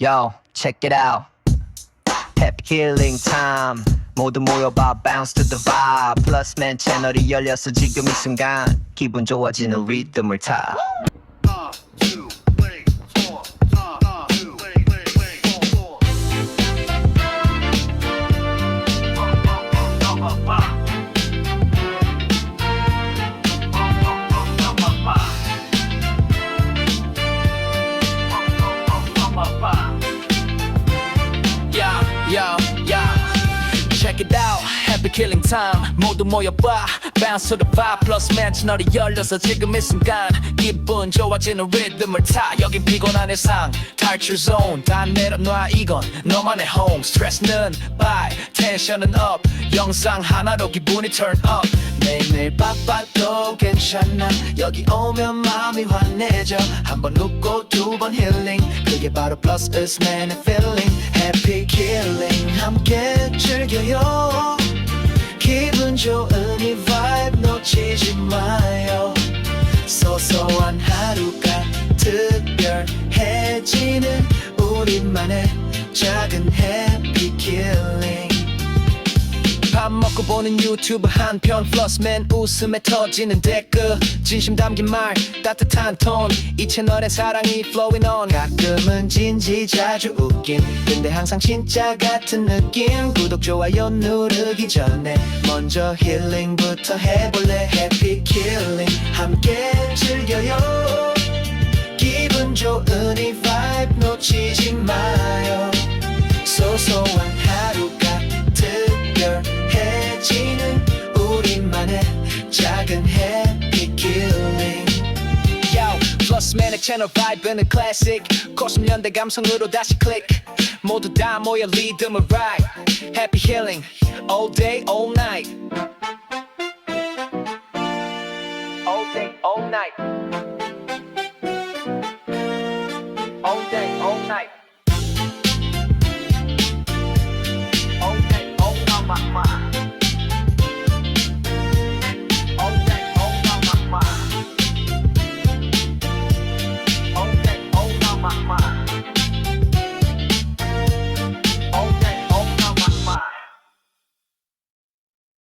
Yo, check it out. Happy Healing Time. 모두 모여봐, bounce to the vibe. 플러스 맨 채널이 열려서 지금 이 순간 기분 좋아지는 리듬을 타. Killing time. 모두 모여봐. Bounce to the vibe. Plus 맨 채널이 열려서 지금 이 순간 기분 좋아지는 리듬을 타. 여기 피곤한 일상. 탈출 zone. 다 내려놔 이건 너만의 home. 스트레스는 bye. 텐션은 up. 영상 하나로 기분이 turn up. 매일매일 바빠도 괜찮아. 여기 오면 마음이 환해져. 한 번 웃고 두 번 힐링. 그게 바로 plus is man feeling. Happy killing. 함께 즐겨요. 마요. 소소한 하루가 특별해지는 우리만의 작은 killing. 밥 먹고 보는 유튜브 한 편 플러스 맨 웃음에 터지는 댓글. 진심 담긴 말 따뜻한 톤. 이 채널의 사랑이 flowing on. 가끔은 진지 자주 웃긴. 근데 항상 진짜 같은 느낌. 구독 좋아요 누르기 전에 먼저 힐링부터 해볼래? 해피 킬링 함께 즐겨요. 기분 좋은 이 vibe 놓치지 마요 작은 happy killing Yo, 플러스맨의 채널 vibe는 classic 90년대 감성으로 다시 클릭 모두 다 모여 리듬을 ride Happy healing all day all night All day all night